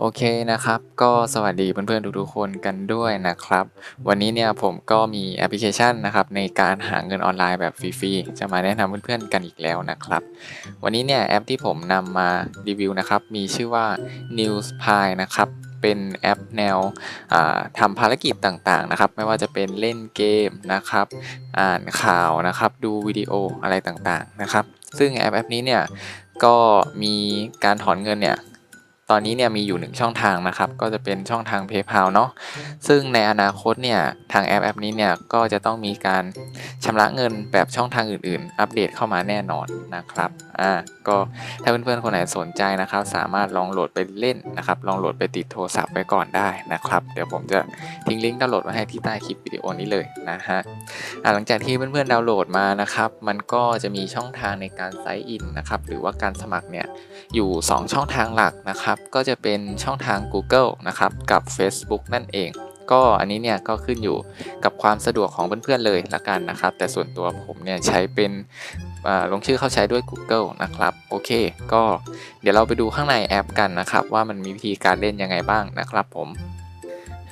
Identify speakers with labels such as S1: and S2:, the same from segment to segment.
S1: โอเคนะครับ ก็สวัสดีเพื่อนๆทุกๆคนกันด้วยนะครับ วันนี้เนี่ยผมก็มีแอปพลิเคชันนะครับในการหาเงินออนไลน์แบบฟรีๆ จะมาแนะนำเพื่อนๆกันอีกแล้วนะครับ วันนี้เนี่ยแอปที่ผมนำมารีวิวนะครับ มีชื่อว่า Newspie นะครับเป็นแอปแนวอ่าทำภารกิจต่างๆนะครับ ไม่ว่าจะเป็นเล่นเกมนะครับ อ่านข่าวนะครับ ดูวิดีโออะไรต่างๆนะครับ ซึ่งแอปแอปนี้เนี่ยก็มีการถอนเงินเนี่ย ตอนนี้เนี่ยมีอยู่หนึ่งช่องทางนะครับ ก็จะเป็นช่องทาง PayPal เนาะซึ่งในอนาคตเนี่ยทางแอปแอปนี้เนี่ยก็จะต้องมีการชำระเงินแบบช่องทางอื่นๆ อัปเดตเข้ามาแน่นอนนะครับอ่าก็ถ้าเพื่อนๆคนไหนสนใจนะครับ สามารถลองโหลดไปเล่นนะครับ ลองโหลดไปติดโทรศัพท์ไว้ก่อนได้นะครับ เดี๋ยวผมจะทิ้งลิงก์ดาวน์โหลดไว้ให้ที่ใต้คลิปวิดีโอนี้เลยนะฮะอ่าหลังจากที่เพื่อนๆดาวน์โหลดมานะครับ มันก็จะมีช่องทางในการไซน์อินนะครับ หรือว่าการสมัครเนี่ยอยู่ 2 ช่องทางหลักนะครับ ก็จะเป็นช่องทาง Google นะครับกับ Facebook นั่นเองก็อันนี้เนี่ยก็ขึ้นอยู่กับความสะดวกของเพื่อนๆเลยละกันนะครับ แต่ส่วนตัวผมเนี่ยใช้เป็น ลงชื่อเข้าใช้ด้วย Google นะครับ โอเค ก็เดี๋ยวเราไปดูข้างในแอปกันนะครับ ว่ามันมีวิธีการเล่นยังไงบ้างนะครับผม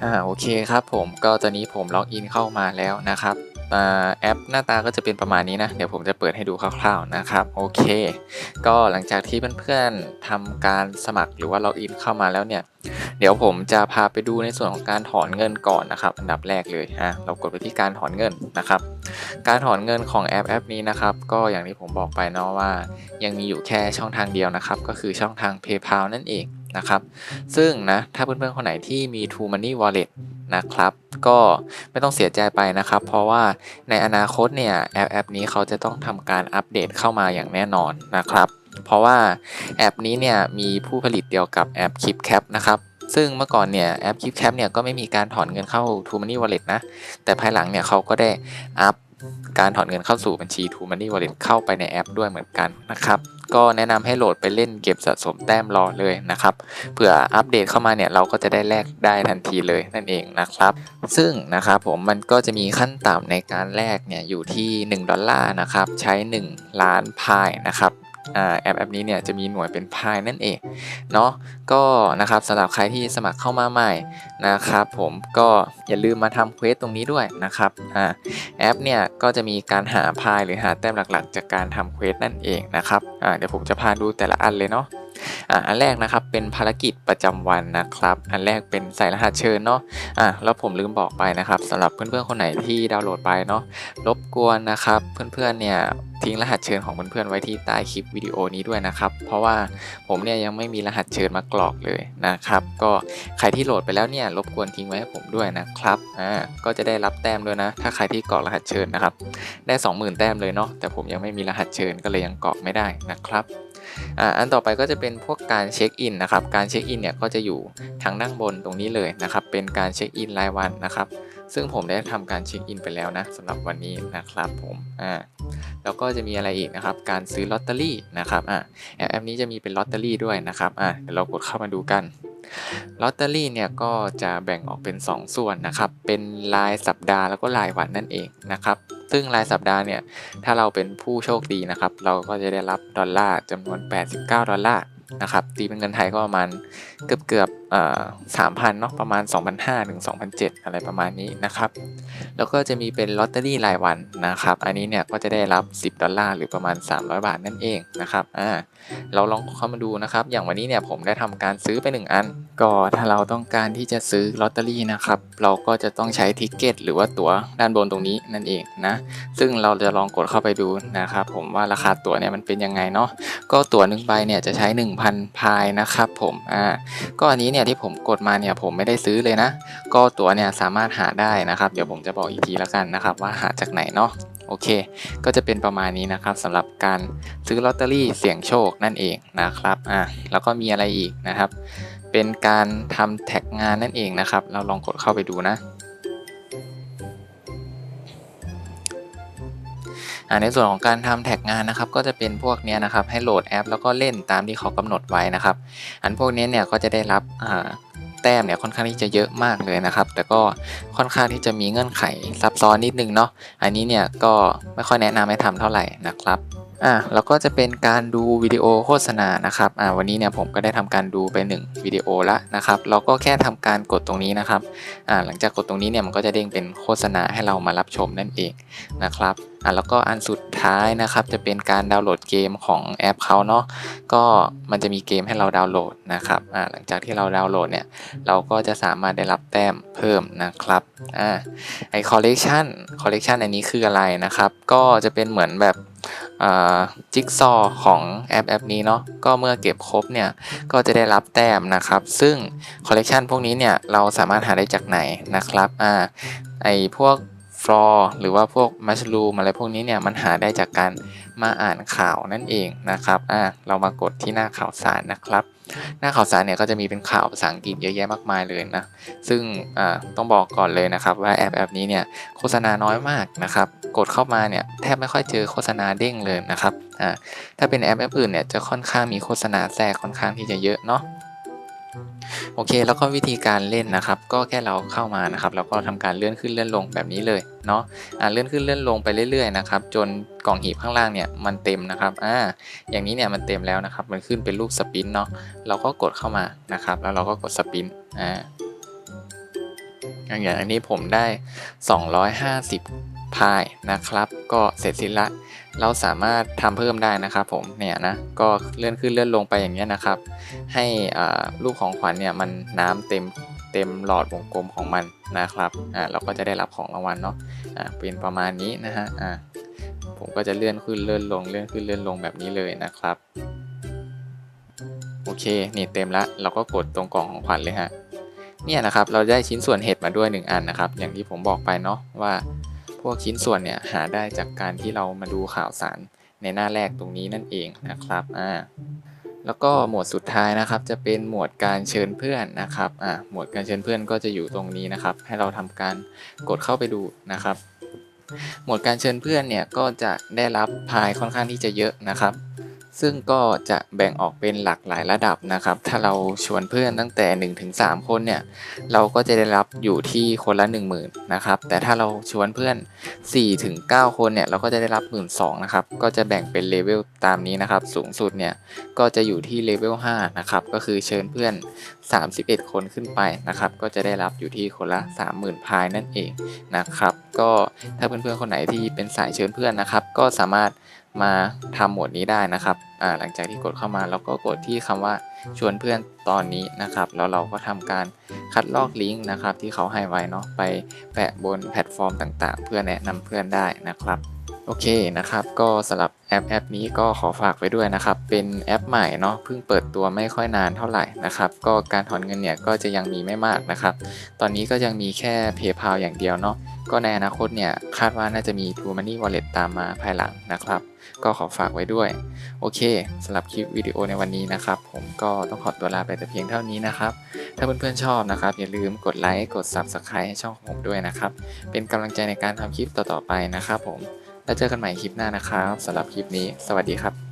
S1: อ่าโอเคครับผมก็ตอนนี้ผมล็อกอินเข้ามาแล้วนะครับอแอปหน้าตาก็จะเป็นประมาณนี้นะ เดี๋ยวผมจะเปิดให้ดูคร่าวๆนะครับ โอเค ก็หลังจากที่เพื่อนๆทำการสมัครหรือว่าล็อกอินเข้ามาแล้วเนี่ย เดี๋ยวผมจะพาไปดูในส่วนของการถอนเงินก่อนนะครับ อันดับแรกเลยฮะเรากดไปที่การถอนเงินนะครับ การถอนเงินของแอปแอปนี้นะครับ ก็อย่างที่ผมบอกไปเนาะว่า ยังมีอยู่แค่ช่องทางเดียวนะครับ ก็คือช่องทาง PayPal นั่นเองนะครับ ซึ่งนะถ้าเพื่อนๆคนไหนที่มี True Money Wallet นะครับก็ไม่ต้องเสียใจไปนะครับ เพราะว่าในอนาคตเนี่ยแอปแอปนี้เขาจะต้องทำการอัปเดตเข้ามาอย่างแน่นอนนะครับ เพราะว่าแอปนี้เนี่ยมีผู้ผลิตเดียวกับแอป KeepCap นะครับซึ่งเมื่อก่อนเนี่ยแอป KeepCap เนี่ยก็ไม่มีการถอนเงินเข้า True Money Wallet นะ แต่ภายหลังเนี่ยเขาก็ได้อัพ การถอนเงินเข้าสู่บัญชี True Money Wallet เข้าไปในแอปด้วยเหมือนกันนะครับ ก็แนะนำให้โหลดไปเล่นเก็บสะสมแต้มรอเลยนะครับ เผื่ออัปเดตเข้ามาเนี่ยเราก็จะได้แลกได้ทันทีเลยนั่นเองนะครับ ซึ่งนะครับผมมันก็จะมีขั้นต่ำในการแลกเนี่ยอยู่ที่ 1 ดอลลาร์นะครับ ใช้ 1 ล้านพายนะครับ แอปแอปนี้เนี่ยจะมีหน่วยเป็นพายนั่นเองเนาะก็นะครับสำหรับใครที่สมัครเข้ามาใหม่นะครับผมก็อย่าลืมมาทำเควสตรงนี้ด้วยนะครับอ่าแอปเนี่ยก็จะมีการหาพายหรือหาแต้มหลักๆ จากการทำเควสนั่นเองนะครับอ่าเดี๋ยวผมจะพาดูแต่ละอันเลยเนาะอะอันแรกนะครับเป็นภารกิจประจำวันนะครับ อันแรกเป็นใส่รหัสเชิญเนาะอะแล้วผมลืมบอกไปนะครับสำหรับเพื่อนๆคนไหนที่ดาวน์โหลดไปเนาะรบกวนนะครับเพื่อนๆเนี่ยทิ้งรหัสเชิญของเพื่อนๆไว้ที่ใต้คลิปวิดีโอนี้ด้วยนะครับ เพราะว่าผมเนี่ยยังไม่มีรหัสเชิญมากรอกเลยนะครับ ก็ใครที่โหลดไปแล้วเนี่ยรบกวนทิ้งไว้ให้ผมด้วยนะครับอ่าก็จะได้รับแต้มด้วยนะ ถ้าใครที่กรอกรหัสเชิญนะครับ ได้ 20,000 แต้มเลยเนาะแต่ผมยังไม่มีรหัสเชิญก็เลยยังกรอกไม่ได้นะครับ อันต่อไปก็จะเป็นพวกการเช็คอินนะครับ การเช็คอินเนี่ยก็จะอยู่ทางด้านบนตรงนี้เลยนะครับ เป็นการเช็คอินรายวันนะครับ ซึ่งผมได้ทำการเช็คอินไปแล้วนะสำหรับวันนี้นะครับผมอ่าแล้วก็จะมีอะไรอีกนะครับ การซื้อลอตเตอรี่นะครับอ่าแอปแอปนี้จะมีเป็นลอตเตอรี่ด้วยนะครับอ่าเดี๋ยวเรากดเข้ามาดูกันลอตเตอรี่เนี่ยก็จะแบ่งออกเป็น 2 ส่วนนะครับ เป็นรายสัปดาห์แล้วก็รายวันนั่นเองนะครับ ซึ่งรายสัปดาห์เนี่ย ถ้าเราเป็นผู้โชคดีนะครับ เราก็จะได้รับดอลลาร์จำนวน 89 ดอลลาร์นะครับ ตีเป็นเงินไทยก็ประมาณเกือบเกือบ ๆเอ่อ3,000เนาะประมาณ 2,500ถึง2,700อะไรประมาณนี้นะครับ แล้วก็จะมีเป็นลอตเตอรี่รายวันนะครับ อันนี้เนี่ยก็จะได้รับ 10 ดอลลาร์หรือประมาณ 300 บาทนั่นเองนะครับอ่าเราลองเข้ามาดูนะครับ อย่างวันนี้เนี่ยผมได้ทำการซื้อไป 1 อัน ก็ถ้าเราต้องการที่จะซื้อลอตเตอรี่นะครับ เราก็จะต้องใช้ทิกเก็ตหรือว่าตั๋วด้านบนตรงนี้นั่นเองนะ ซึ่งเราจะลองกดเข้าไปดูนะครับ ผมว่าราคาตั๋วเนี่ยมันเป็นยังไงเนาะ ก็ตั๋วหนึ่งใบเนี่ยจะใช้ 1,000 พายนะครับ ผม อ่า ก็อันนี้เนี่ยที่ผมกดมาเนี่ยผมไม่ได้ซื้อเลยนะ ก็ตั๋วเนี่ยสามารถหาได้นะครับ เดี๋ยวผมจะบอกอีกทีแล้วกันนะครับ ว่าหาจากไหนเนาะโอเค ก็จะเป็นประมาณนี้นะครับสำหรับการซื้อลอตเตอรี่เสี่ยงโชคนั่นเองนะครับอะแล้วก็มีอะไรอีกนะครับ เป็นการทำแท็กงานนั่นเองนะครับ เราลองกดเข้าไปดูนะ ในส่วนของการทำแท็กงานนะครับ ก็จะเป็นพวกนี้นะครับ ให้โหลดแอป แล้วก็เล่นตามที่เขากำหนดไว้นะครับ อันพวกนี้เนี่ยก็จะได้รับแต้มเนี่ยค่อนข้างที่จะเยอะมากเลยนะครับ แต่ก็ค่อนข้างที่จะมีเงื่อนไขซับซ้อนนิดนึงเนาะอันนี้เนี่ยก็ไม่ค่อยแนะนำให้ทำเท่าไหร่นะครับอะแล้วก็จะเป็นการดูวิดีโอโฆษณานะครับอ่าวันนี้เนี่ยผมก็ได้ทำการดูไป1วิดีโอละนะครับเราก็แค่ทำการกดตรงนี้นะครับอ่าหลังจากกดตรงนี้เนี่ยมันก็จะเด้งเป็นโฆษณาให้เรามารับชมนั่นเองนะครับ อ่าแล้วก็อันสุดท้ายนะครับจะเป็นการดาวน์โหลดเกมของแอปเขาเนาะก็มันจะมีเกมให้เราดาวน์โหลดนะครับอ่าหลังจากที่เราดาวน์โหลดเนี่ยเราก็จะสามารถได้รับแต้มเพิ่มนะครับอ่าไอคอลเลกชันคอลเลกชันอันนี้คืออะไรนะครับก็จะเป็นเหมือนแบบจิ๊กซอของแอปแอปนี้เนาะก็เมื่อเก็บครบเนี่ยก็จะได้รับแต้มนะครับ ซึ่งคอลเลกชันพวกนี้เนี่ยเราสามารถหาได้จากไหนนะครับอ่าไอพวก ฟลอร์หรือว่าพวกมัชลูมอะไรพวกนี้เนี่ยมันหาได้จากการมาอ่านข่าวนั่นเองนะครับอ่าเรามากดที่หน้าข่าวสารนะครับ หน้าข่าวสารเนี่ยก็จะมีเป็นข่าวภาษาอังกฤษเยอะแยะมากมายเลยนะซึ่งอ่าต้องบอกก่อนเลยนะครับว่าแอปแอปนี้เนี่ยโฆษณาน้อยมากนะครับกดเข้ามาเนี่ยแทบไม่ค่อยเจอโฆษณาเด้งเลยนะครับอ่าถ้าเป็นแอปแอปอื่นเนี่ยจะค่อนข้างมีโฆษณาแทรกค่อนข้างที่จะเยอะเนาะ โอเค แล้วก็วิธีการเล่นนะครับ ก็แค่เราเข้ามานะครับแล้วก็ทำการเลื่อนขึ้นเลื่อนลงแบบนี้เลยเนาะอ่าเลื่อนขึ้นเลื่อนลงไปเรื่อยๆนะครับจนกล่องหีบข้างล่างเนี่ยมันเต็มนะครับอ่าอย่างนี้เนี่ยมันเต็มแล้วนะครับ มันขึ้นเป็นรูปสปินเนาะเราก็กดเข้ามานะครับ แล้วเราก็กดสปินอ่าอย่างอันนี้ผมได้ 250 พายนะครับ ก็เสร็จสิ้นละ เราสามารถทำเพิ่มได้นะครับผมเนี่ยนะก็เลื่อนขึ้นเลื่อนลงไปอย่างเงี้ยนะครับ ให้ลูกของขวัญเนี่ยมันน้ำเต็มเต็มหลอดวงกลมของมันนะครับอ่าเราก็จะได้รับของรางวัลเนาะอ่าเป็นประมาณนี้นะฮะอ่าผมก็จะเลื่อนขึ้นเลื่อนลงเลื่อนขึ้นเลื่อนลงแบบนี้เลยนะครับโอเคนี่เต็มละเราก็กดตรงกล่องของขวัญเลยฮะเนี่ยนะครับเราได้ชิ้นส่วนเห็ดมาด้วย 1 อันนะครับ อย่างที่ผมบอกไปเนาะว่า พวกชิ้นส่วนเนี่ยหาได้จากการที่เรามาดูข่าวสารในหน้าแรกตรงนี้นั่นเองนะครับอ่าแล้วก็หมวดสุดท้ายนะครับจะเป็นหมวดการเชิญเพื่อนนะครับอ่าหมวดการเชิญเพื่อนก็จะอยู่ตรงนี้นะครับ ให้เราทำการกดเข้าไปดูนะครับ หมวดการเชิญเพื่อนเนี่ยก็จะได้รับพายค่อนข้างที่จะเยอะนะครับ ซึ่งก็จะแบ่งออกเป็นหลากหลายระดับนะครับ ถ้าเราชวนเพื่อนตั้งแต่ 1-3 คนเนี่ย เราก็จะได้รับอยู่ที่คนละ 10,000นะครับ แต่ถ้าเราชวนเพื่อน 4-9 คนเนี่ย เราก็จะได้รับ 1 2ื่นนะครับ ก็จะแบ่งเป็นเลเวลตามนี้นะครับ สูงสุดเนี่ย ก็จะอยู่ที่เลเวล5นะครับ ก็คือเชิญเพื่อน 31 คนขึ้นไปนะครับ ก็จะได้รับอยู่ที่คนละ 30,000พายนั่นเองนะครับ ก็ถ้าเพื่อนๆคนไหนที่เป็นสายเชิญเพื่อนนะครับ ก็สามารถ มาทำโหมดนี้ได้นะครับหลังจากที่กดเข้ามาเราก็กดที่คำว่าชวนเพื่อนตอนนี้นะครับ แล้วเราก็ทำการคัดลอกลิงก์นะครับ ที่เขาให้ไว้เนาะไปแปะบนแพลตฟอร์มต่างๆ เพื่อแนะนำเพื่อนได้นะครับ โอเคนะครับ ก็สำหรับแอปแอปนี้ก็ขอฝากไว้ด้วยนะครับ เป็นแอปใหม่เนาะเพิ่งเปิดตัวไม่ค่อยนานเท่าไหร่นะครับ ก็การถอนเงินเนี่ยก็จะยังมีไม่มากนะครับ ตอนนี้ก็ยังมีแค่ PayPal อย่างเดียวเนาะก็ในอนาคตเนี่ยคาดว่าน่าจะมี True Money Wallet ตามมาภายหลังนะครับ ก็ขอฝากไว้ด้วย โอเคสำหรับคลิปวิดีโอในวันนี้นะครับ ผมก็ต้องขอตัวลาไปแต่เพียงเท่านี้นะครับ ถ้าเพื่อนๆชอบนะครับ อย่าลืมกดไลค์กด Subscribe ให้ช่องของผมด้วยนะครับ เป็นกำลังใจในการทำคลิปต่อๆไปนะครับผม แล้วเจอกันใหม่คลิปหน้านะครับสำหรับคลิปนี้ สวัสดีครับ